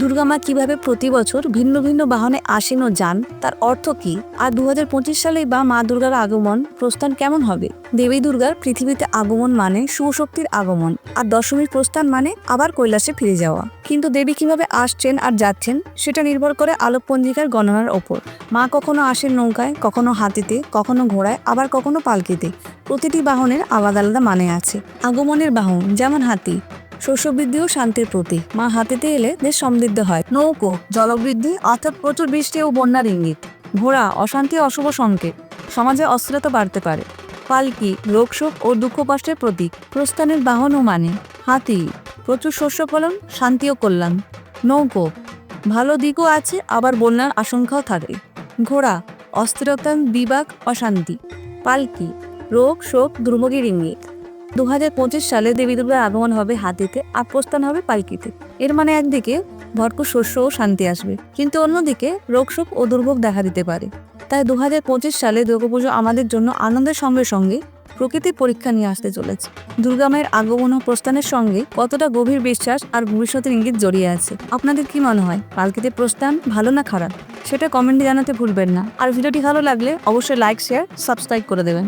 দুর্গামা কীভাবে প্রতি বছর ভিন্ন ভিন্ন বাহনে আসেন ও যান, তার অর্থ কি? আর দু সালে বা মা দুর্গার আগমন প্রস্থান কেমন হবে? দেবী দুর্গার পৃথিবীতে আগমন মানে শুভশক্তির আগমন, আর দশমীর প্রস্থান মানে আবার কৈলাসে ফিরে যাওয়া। কিন্তু দেবী কীভাবে আসছেন আর যাচ্ছেন, সেটা নির্ভর করে আলোকপঞ্জিকার গণনার ওপর। মা কখনো আসেন নৌকায়, কখনো হাতিতে, কখনো ঘোড়ায়, আবার কখনো পালকিতে। প্রতিটি বাহনের আলাদা আলাদা মানে আছে। আগমনের বাহন, যেমন হাতি শস্যবৃদ্ধি ও শান্তির প্রতীক। মা হাতিতে এলে দেশ সমৃদ্ধ হয়। নৌকো, জলবৃদ্ধি, অর্থাৎ প্রচুর বৃষ্টি ও বন্যার ইঙ্গিত। ঘোড়া, অশান্তি অশুভ সংকেত। সমাজে অস্থিরতা বাড়তে পারে। পালকি, রোগশোক ও দুঃখ কষ্টের প্রতীক। প্রস্থানের বাহন ও মানে হাতি। প্রচুর শস্য ফলন, শান্তি ও কল্যাণ। নৌকো, ভালো দিকও আছে, আবার বন্যার আশঙ্কাও থাকে। ঘোড়া, অস্থিরতা, বিবাক, অশান্তি। পালকি রোগ শোক দুর্ভোগের ইঙ্গিত। দু হাজার পঁচিশ সালে দেবী দুর্গার আগমন হবে হাতিতে আর প্রস্থান হবে পালকিতে। এর মানে একদিকে ভরপুর শস্য ও শান্তি আসবে, কিন্তু অন্যদিকে রোগশোক ও দুর্ভোগ দেখা দিতে পারে। তাই দু হাজার পঁচিশ সালে দুর্গাপুজো আমাদের জন্য আনন্দের সঙ্গে সঙ্গে প্রকৃতির পরীক্ষা নিয়ে আসতে চলেছে। দুর্গা মায়ের আগমন ও প্রস্থানের সঙ্গে কতটা গভীর বিশ্বাস আর ভবিষ্যতের ইঙ্গিত জড়িয়ে আছে, আপনাদের কি মনে হয়? পালকিতে প্রস্থান ভালো না খারাপ? সেটা কমেন্টে জানাতে ভুলবেন না। আর ভিডিওটি ভালো লাগলে অবশ্যই লাইক, শেয়ার, সাবস্ক্রাইব করে দেবেন।